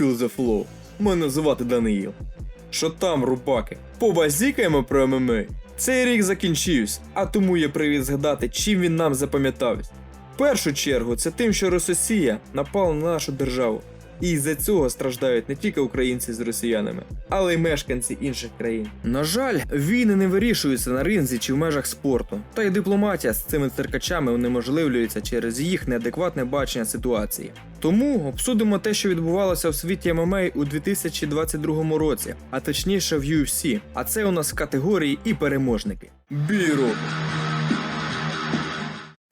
Feel the flow. Мене звати Даниїл. Що там, рубаки? Побазікаємо про ММА. Цей рік закінчився, а тому є привід згадати, чим він нам запам'ятався. В першу чергу, це тим, що Рососія напала на нашу державу. І із-за цього страждають не тільки українці з росіянами, але й мешканці інших країн. На жаль, війни не вирішуються на ринзі чи в межах спорту, та й дипломатія з цими циркачами унеможливлюється через їх неадекватне бачення ситуації. Тому обсудимо те, що відбувалося в світі ММА у 2022 році, а точніше в UFC. А це у нас категорії і переможники. Бій року.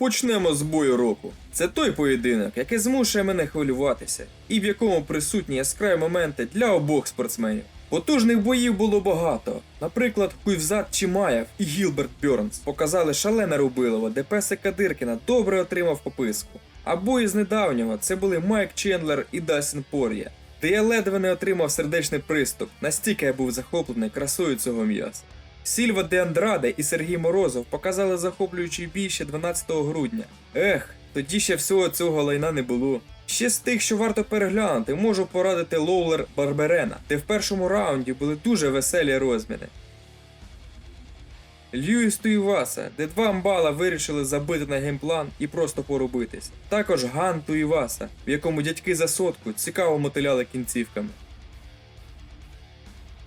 Почнемо з бою року. Це той поєдинок, який змушує мене хвилюватися, і в якому присутні яскраві моменти для обох спортсменів. Потужних боїв було багато. Наприклад, Хуйвзат Чимаєв і Гілберт Бьорнс показали шалене рубилово, де песик Кадиркіна добре отримав пописку. А бої з недавнього це були Майк Чендлер і Дастін Пор'є, де я ледве не отримав сердечний приступ, настільки я був захоплений красою цього м'яса. Сільва де Андраде і Сергій Морозов показали захоплюючий бій ще 12 грудня. Ех, тоді ще всього цього лайна не було. Ще з тих, що варто переглянути, можу порадити Лоулер Барберена, де в першому раунді були дуже веселі розміни. Льюіс Туїваса, де два амбала вирішили забити на геймплан і просто порубитись. Також Ган Туїваса, в якому дядьки за сотку цікаво мотиляли кінцівками.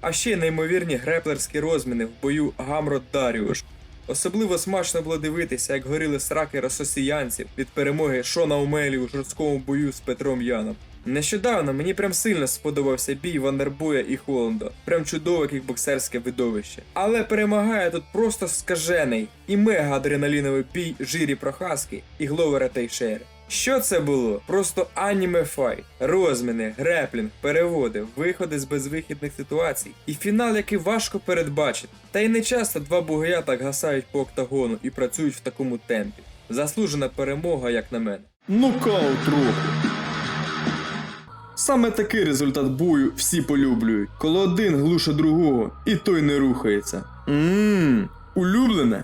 А ще неймовірні греплерські розміни в бою Гамрот Даріуш. Особливо смачно було дивитися, як горіли сраки рососіянців від перемоги Шона Умелі у жорсткому бою з Петром Яном. Нещодавно мені прям сильно сподобався бій Вандербоя і Холланда. Прям чудове кікбоксерське видовище. Але перемагає тут просто скажений і мега адреналіновий бій Жирі Прохаски і Гловера Тейшери. Що це було? Просто аніме файт, розміни, греплінг, переводи, виходи з безвихідних ситуацій і фінал, який важко передбачити. Та й не часто два бугая так гасають по октагону і працюють в такому темпі. Заслужена перемога, як на мене. Нокаут року. Саме такий результат бою всі полюблюють, коли один глуше другого, і той не рухається. Ммм, улюблене.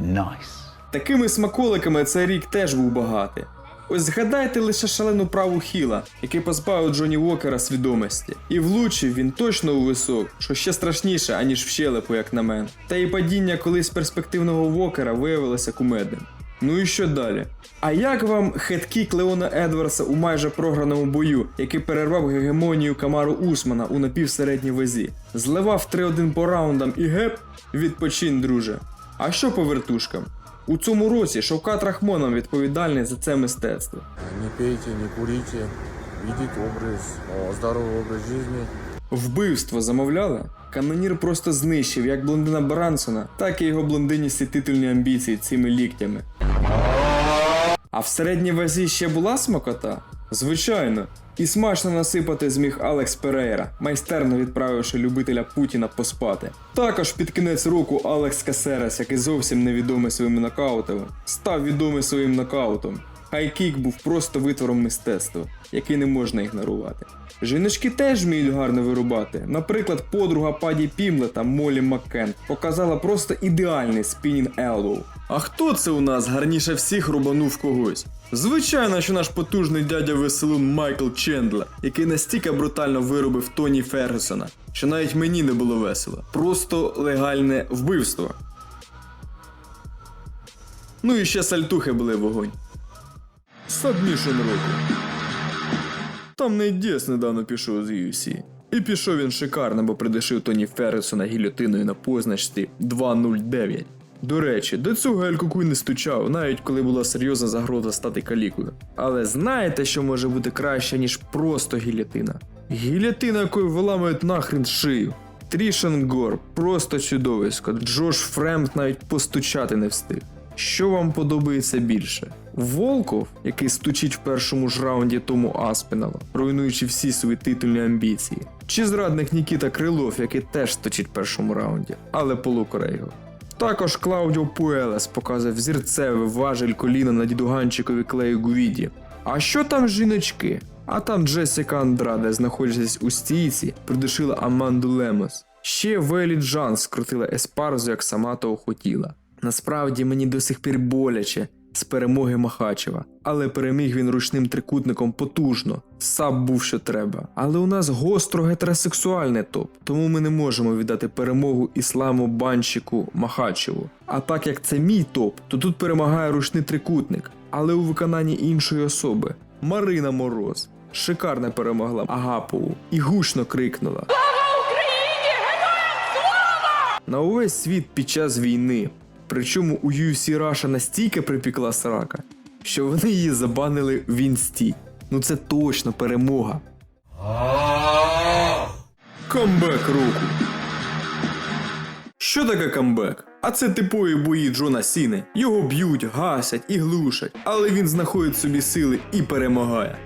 Nice. Такими смаколиками цей рік теж був багатий. Ось згадайте лише шалену праву хіла, який позбавив Джоні Уокера свідомості. І влучив він точно у висок, що ще страшніше, аніж в щелепу, як на мене. Та і падіння колись перспективного Вокера виявилося кумедним. Ну і що далі? А як вам хеткік Леона Едвардса у майже програному бою, який перервав гегемонію Камару Усмана у напівсередній вазі? Зливав 3-1 по раундам і геп? Відпочинь, друже. А що по вертушкам? У цьому році Шовкат Рахмонов відповідальний за це мистецтво. Не пейте, не куріть, ведите образ, здоровий образ життя. Вбивство замовляли? Канонір просто знищив як блондина Барансона, так і його блондиністі титульні амбіції цими ліктями. А в середній вазі ще була смакота? Звичайно. І смачно насипати зміг Алекс Перейра, майстерно відправивши любителя Путіна поспати. Також під кінець року Алекс Касерас, який зовсім невідомий своїми нокаутами, став відомий своїм нокаутом. Хайкік був просто витвором мистецтва, який не можна ігнорувати. Жіночки теж вміють гарно вирубати. Наприклад, подруга Паді Пімлета Молі Маккен показала просто ідеальний спінінг елбоу. А хто це у нас гарніше всіх рубанув когось? Звичайно, що наш потужний дядя веселун Майкл Чендлер, який настільки брутально виробив Тоні Фергюсона, що навіть мені не було весело. Просто легальне вбивство. Ну і ще сальтухи були вогонь. Сабмішн року. Там Нейт Діас недавно пішов з UFC. І пішов він шикарно, бо придушив Тоні Феррисона гільотиною на позначці 2.09. До речі, до цього Ель Кукуй не стучав, навіть коли була серйозна загроза стати калікою. Але знаєте, що може бути краще, ніж просто гільотина? Гільотина, якою виламують нахрен шию. Трішен Гор, просто чудовисько. Джош Фремт навіть постучати не встиг. Що вам подобається більше? Волков, який стучить в першому ж раунді тому Аспіналу, руйнуючи всі свої титульні амбіції, чи зрадник Нікіта Крилов, який теж стучить в першому раунді, але полукоре його. Також Клаудіо Пуелес показує взірцевий важель коліна на дідуганчикові клею Гувіді. А що там жіночки? А там Джесіка Андраде, знаходячись у стійці, придушила Аманду Лемос. Ще Велі Джан скрутила Еспарзу, як сама того хотіла. Насправді мені до сих пір боляче, з перемоги Махачева. Але переміг він ручним трикутником потужно. Саб був що треба. Але у нас гостро гетеросексуальний топ, тому ми не можемо віддати перемогу ісламу банщику Махачеву. А так як це мій топ, то тут перемагає ручний трикутник, але у виконанні іншої особи Марина Мороз. Шикарно перемогла Агапову і гучно крикнула. на увесь світ під час війни. Причому у UFC Russia настільки припікла срака, що вони її забанили в інсті. Ну це точно перемога. Камбек року. Що таке камбек? А це типові бої Джона Сіни. Його б'ють, гасять і глушать, але він знаходить собі сили і перемагає.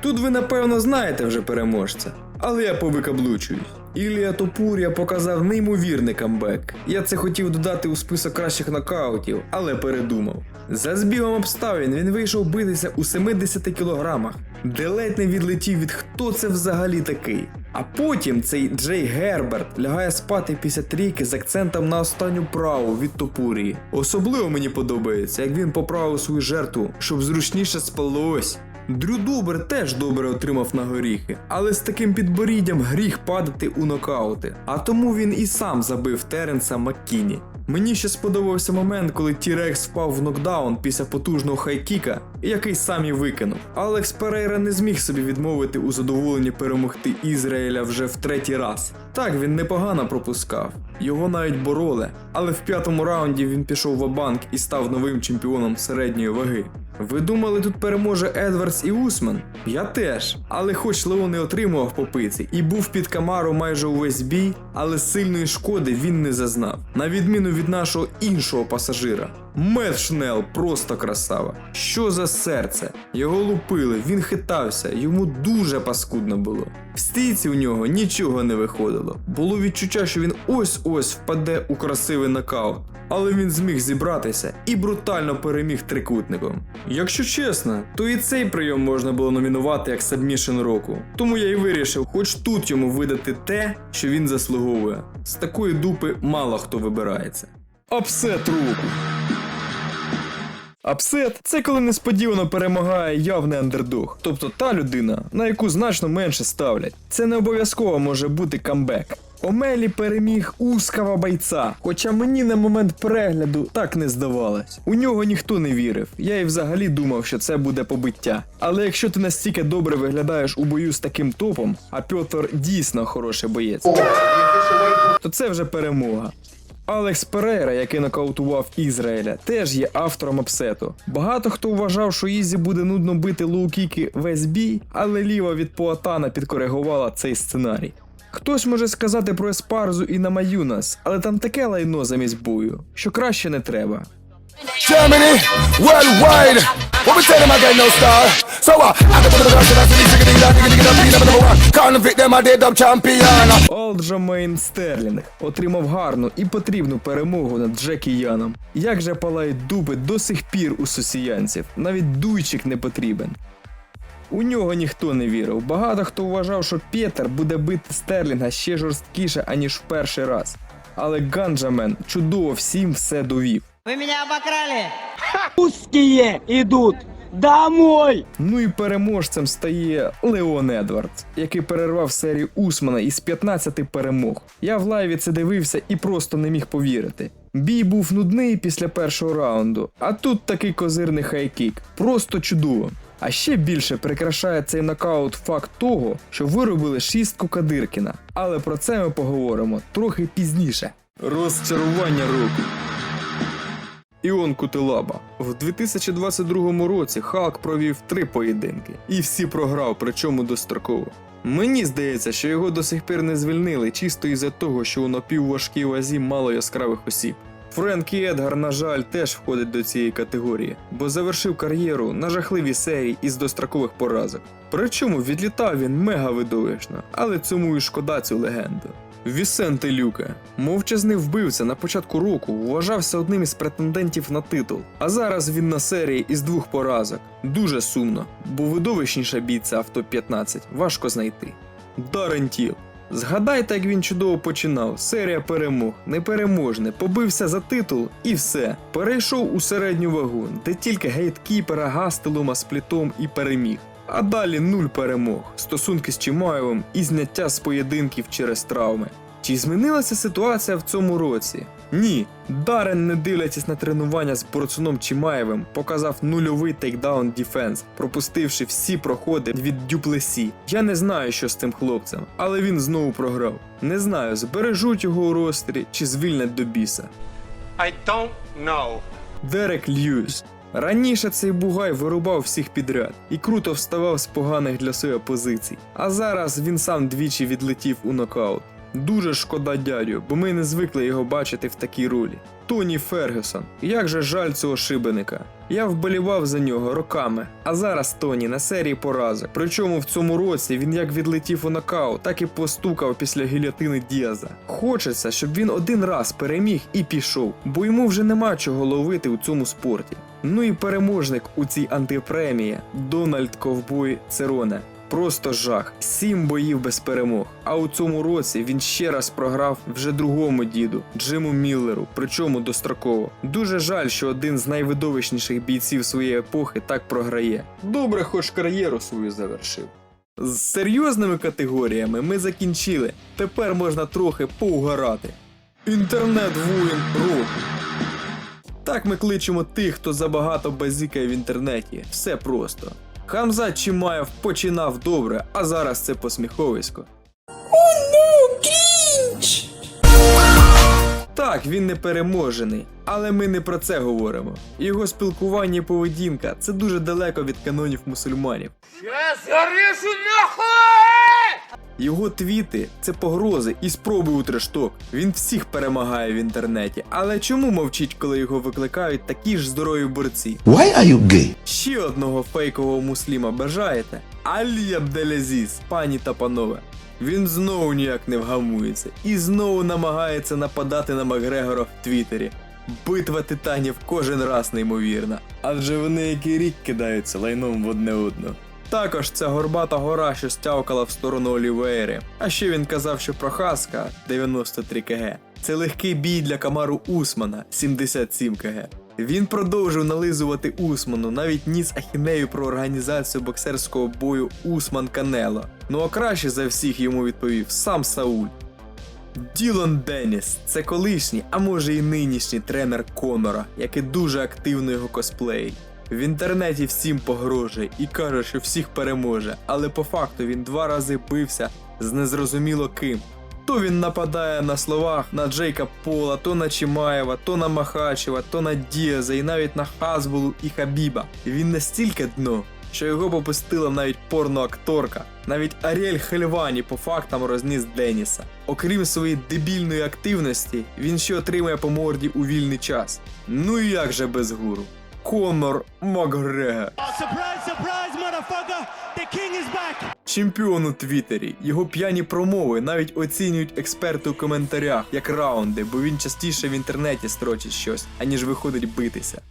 Тут ви напевно знаєте вже переможця, але я повикаблучуюсь. Ілія Топурія показав неймовірний камбек. Я це хотів додати у список кращих нокаутів, але передумав. За збігом обставин він вийшов битися у 70 кілограмах, де ледь не відлетів від хто це взагалі такий. А потім цей Джей Герберт лягає спати після трійки з акцентом на останню праву від Топурії. Особливо мені подобається, як він поправив свою жертву, щоб зручніше спалось. Дрю Дубер теж добре отримав на горіхи, але з таким підборіддям гріх падати у нокаути. А тому він і сам забив Теренса Маккіні. Мені ще сподобався момент, коли Тірекс впав в нокдаун після потужного хайкіка, який сам і викинув. Алекс Перейра не зміг собі відмовити у задоволенні перемогти Ізраїля вже в третій раз. Так він непогано пропускав, його навіть бороли, але в п'ятому раунді він пішов в банк і став новим чемпіоном середньої ваги. Ви думали, тут переможе Едвардс і Усман? Я теж. Але хоч Леон не отримував попиці і був під Камару майже увесь бій, але сильної шкоди він не зазнав, на відміну від нашого іншого пасажира. Мет Шнел просто красава. Що за серце? Його лупили, він хитався, йому дуже паскудно було. В стійці у нього нічого не виходило. Було відчуття, що він ось-ось впаде у красивий нокаут. Але він зміг зібратися і брутально переміг трикутником. Якщо чесно, то і цей прийом можна було номінувати як сабмішен року. Тому я й вирішив, хоч тут йому видати те, що він заслуговує. З такої дупи мало хто вибирається. Апсет руку. Апсет це коли несподівано перемагає явний андердог, тобто та людина, на яку значно менше ставлять. Це не обов'язково може бути камбек. Омелі переміг узкого бойця, хоча мені на момент перегляду так не здавалось. У нього ніхто не вірив. Я і взагалі думав, що це буде побиття. Але якщо ти настільки добре виглядаєш у бою з таким топом, а Пьотр дійсно хороший боєць, то це вже перемога. Алекс Перейра, який нокаутував Ізраїля, теж є автором апсету. Багато хто вважав, що Ізі буде нудно бити лоу-кіки весь бій, але ліва від Поатана підкоригувала цей сценарій. Хтось може сказати про Еспарзу і Намаюнас, але там таке лайно замість бою, що краще не треба. Germany, worldwide. What we tell them again, no star. So what? I can the rush and I see ding dong, ding ding dong, ding number one. Convict them, I did up champion. Олджамейн Стерлінг отримав гарну і потрібну перемогу над Джекі Яном. Як же палають дуби до сих пір у сусіянців, навіть дуйчик не потрібен. У нього ніхто не вірив. Багато хто вважав, що Пєтер буде бити Стерлінга ще жорсткіше, аніж в перший раз. Але Ганджамен чудово всім все довів. Вы меня обокрали! русские идут домой! Ну і переможцем стає Леон Едвардс, який перервав серію Усмана із 15 перемог. Я в лайві це дивився і просто не міг повірити. Бій був нудний після першого раунду, а тут такий козирний хайкік. Просто чудово. А ще більше прикрашає цей нокаут факт того, що виробили шістку Кадиркіна. Але про це ми поговоримо трохи пізніше. Розчарування року. Іон Кутилаба. В 2022 році Халк провів три поєдинки і всі програв, причому достроково. Мені здається, що його до сих пір не звільнили чисто із-за того, що у напівважкій вазі мало яскравих осіб. Френкі Едгар, на жаль, теж входить до цієї категорії, бо завершив кар'єру на жахливій серії із дострокових поразок. Причому відлітав він мега видовищно, але цьому і шкода цю легенду. Вісенте Люка, мовчазний вбивця на початку року, вважався одним із претендентів на титул, а зараз він на серії із двох поразок. Дуже сумно, бо видовищніша бійця в топ-15 важко знайти. Дарен Тіл. Згадайте, як він чудово починав. Серія перемог, непереможне, побився за титул і все. Перейшов у середню вагу, де тільки гейткіпера Гастелума плітом і переміг. А далі нуль перемог, стосунки з Чимаєвим і зняття з поєдинків через травми. Чи змінилася ситуація в цьому році? Ні. Дарен, не дивлячись на тренування з Борцуном Чимаєвим, показав нульовий тейкдаун дефенс, пропустивши всі проходи від Дюплесі. Я не знаю, що з тим хлопцем, але він знову програв. Не знаю, збережуть його у ростері чи звільнять до біса. I don't know. Дерек Льюіс. Раніше цей бугай вирубав всіх підряд і круто вставав з поганих для себе позицій. А зараз він сам двічі відлетів у нокаут. Дуже шкода дядю, бо ми не звикли його бачити в такій ролі. Тоні Фергюсон. Як же жаль цього шибеника. Я вболівав за нього роками, а зараз Тоні на серії поразок. Причому в цьому році він як відлетів у нокаут, так і постукав після гільотини Діаза. Хочеться, щоб він один раз переміг і пішов, бо йому вже нема чого ловити у цьому спорті. Ну і переможник у цій антипремії Дональд Ковбой Цероне. Просто жах. Сім боїв без перемог. А у цьому році він ще раз програв вже другому діду Джиму Міллеру, причому достроково. Дуже жаль, що один з найвидовищніших бійців своєї епохи так програє. Добре, хоч кар'єру свою завершив. З серйозними категоріями ми закінчили. Тепер можна трохи поугарати. Інтернет воїн року. Так ми кличемо тих, хто забагато базікає в інтернеті. Все просто. Хамза Чимаєв починав добре, а зараз це посміховисько. Так, він не переможений, але ми не про це говоримо. Його спілкування і поведінка це дуже далеко від канонів мусульманів. Його твіти це погрози і спроби у трешток. Він всіх перемагає в інтернеті. Але чому мовчить, коли його викликають такі ж здорові борці? Why are you gay? Ще одного фейкового мусліма бажаєте? Алі Абделязіз, пані та панове. Він знову ніяк не вгамується і знову намагається нападати на Макгрегора в Твіттері. Битва титанів кожен раз неймовірна, адже вони який рік кидаються лайном в одне одно. Також ця горбата гора, що стявкала в сторону Олівейри. А ще він казав, що Прохаска 93 кг. Це легкий бій для Камару Усмана 77 кг. Він продовжив нализувати Усману, навіть ніс ахінею про організацію боксерського бою Усман Канело. Ну а краще за всіх йому відповів сам Сауль. Ділан Деніс це колишній, а може і нинішній тренер Конора, який дуже активно його косплеїть. В інтернеті всім погрожує і каже, що всіх переможе, але по факту він два рази бився з незрозуміло ким. То він нападає на словах на Джейка Пола, то на Чимаєва, то на Махачева, то на Діаза і навіть на Хазбулу і Хабіба. Він настільки дно, що його попустила навіть порноакторка. Навіть Аріель Хельвані по фактам розніс Деніса. Окрім своєї дебільної активності, він ще отримує по морді у вільний час. Ну і як же без гуру? Конор Макгрегор. Surprise, surprise, motherfucker! The king is back! Чемпіон у Твіттері. Його п'яні промови навіть оцінюють експерти у коментарях як раунди, бо він частіше в інтернеті строчить щось, аніж виходить битися.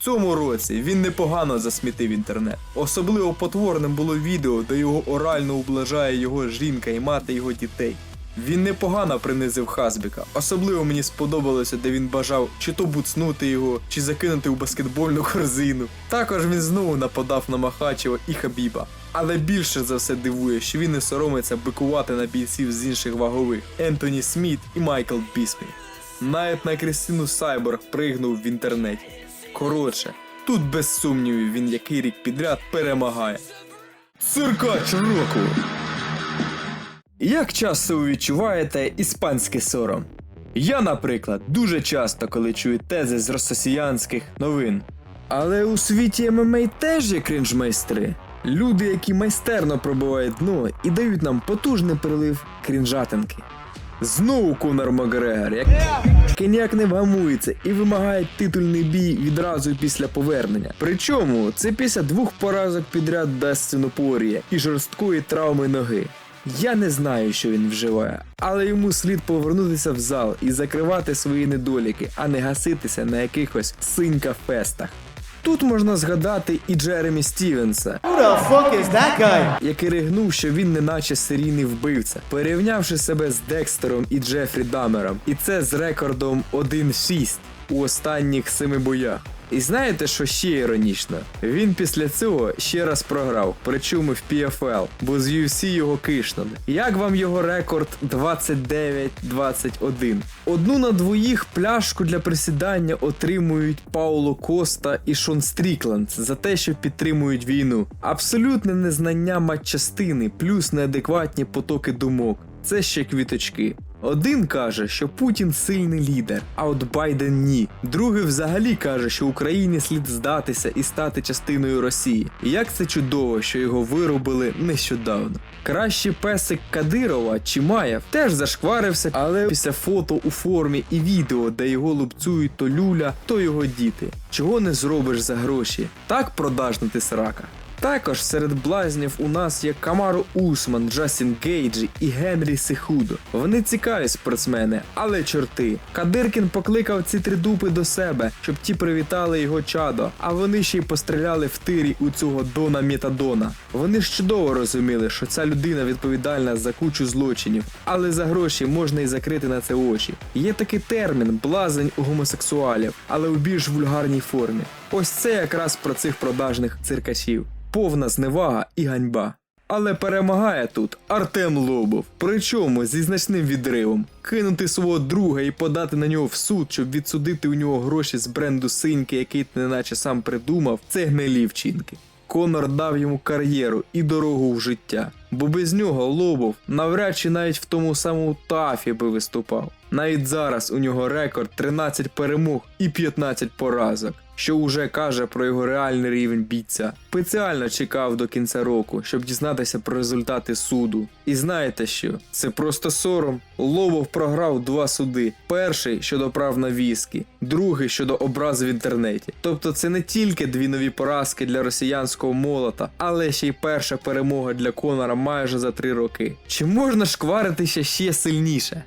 Цьому році він непогано засмітив інтернет. Особливо потворним було відео, де його орально ублажає його жінка і мати його дітей. Він непогано принизив Хазбіка. Особливо мені сподобалося, де він бажав чи то буцнути його, чи закинути у баскетбольну корзину. Також він знову нападав на Махачева і Хабіба. Але більше за все дивує, що він не соромиться бикувати на бійців з інших вагових Ентоні Сміт і Майкл Бісмі. Навіть на Крістину Сайборг пригнув в інтернеті. Коротше, тут без сумнівів він який рік підряд перемагає. Циркач року! Як часто ви відчуваєте іспанський сором? Я, наприклад, дуже часто, коли чую тези з рососіянських новин. Але у світі ММА теж є крінж-майстри. Люди, які майстерно пробивають дно і дають нам потужний прилив крінжатинки. Знову Конор Макгрегор, який ніяк не вгамується і вимагає титульний бій відразу після повернення. Причому це після двох поразок підряд Дастіну Порія і жорсткої травми ноги. Я не знаю, що він вживає, але йому слід повернутися в зал і закривати свої недоліки, а не гаситися на якихось синька-фестах. Тут можна згадати і Джеремі Стівенса, Who the fuck is that guy? який ригнув, що він неначе серійний вбивця, порівнявши себе з Декстером і Джефрі Дамером. І це з рекордом 1-6 у останніх семи боях. І знаєте, що ще іронічно? Він після цього ще раз програв, причому в PFL, бо з UFC його кишнули. Як вам його рекорд 29-21? Одну на двоїх пляшку для присідання отримують Пауло Коста і Шон Стрікленд за те, що підтримують війну. Абсолютне незнання матчастини, плюс неадекватні потоки думок. Це ще квіточки. Один каже, що Путін сильний лідер, а от Байден ні. Другий взагалі каже, що Україні слід здатися і стати частиною Росії. І як це чудово, що його виробили нещодавно. Кращий песик Кадирова Чимаєв теж зашкварився, але після фото у формі і відео, де його лупцюють то люля, то його діти. Чого не зробиш за гроші? Так продажна ти срака. Також серед блазнів у нас є Камару Усман, Джастін Гейджі і Генрі Сихудо. Вони цікаві спортсмени, але чорти. Кадиркін покликав ці три дупи до себе, щоб ті привітали його чадо, а вони ще й постріляли в тирі у цього Дона Метадона. Вони ж чудово розуміли, що ця людина відповідальна за кучу злочинів, але за гроші можна і закрити на це очі. Є такий термін блазень у гомосексуалів, але у більш вульгарній формі. Ось це якраз про цих продажних циркачів повна зневага і ганьба. Але перемагає тут Артем Лобов. Причому зі значним відривом. Кинути свого друга і подати на нього в суд, щоб відсудити у нього гроші з бренду синьки, який ти неначе сам придумав, це гнилі вчинки. Конор дав йому кар'єру і дорогу в життя, бо без нього Лобов навряд чи навіть в тому самому тафі би виступав. Навіть зараз у нього рекорд 13 перемог і 15 поразок, що уже каже про його реальний рівень бійця. Спеціально чекав до кінця року, щоб дізнатися про результати суду. І знаєте що? Це просто сором. Лобов програв два суди: перший щодо прав на віскі, другий щодо образ в інтернеті. Тобто це не тільки дві нові поразки для росіянського молота, але ще й перша перемога для Конора майже за три роки. Чи можна шкваритися ще сильніше?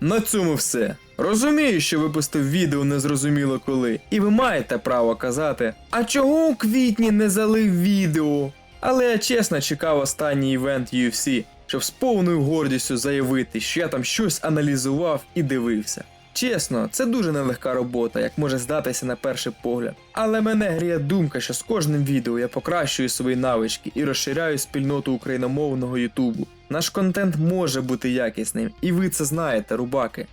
На цьому все. Розумію, що випустив відео незрозуміло коли, і ви маєте право казати, а чого у квітні не залив відео? Але я чесно чекав останній івент UFC, щоб з повною гордістю заявити, що я там щось аналізував і дивився. Чесно, це дуже нелегка робота, як може здатися на перший погляд. Але мене гріє думка, що з кожним відео я покращую свої навички і розширяю спільноту україномовного Ютубу. Наш контент може бути якісним, і ви це знаєте, рубаки.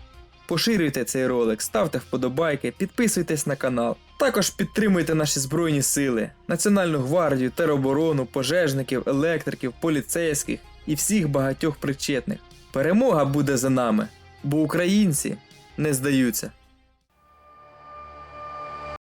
Поширюйте цей ролик, ставте вподобайки, підписуйтесь на канал. Також підтримуйте наші збройні сили, Національну гвардію, тероборону, пожежників, електриків, поліцейських і всіх багатьох причетних. Перемога буде за нами, бо українці не здаються.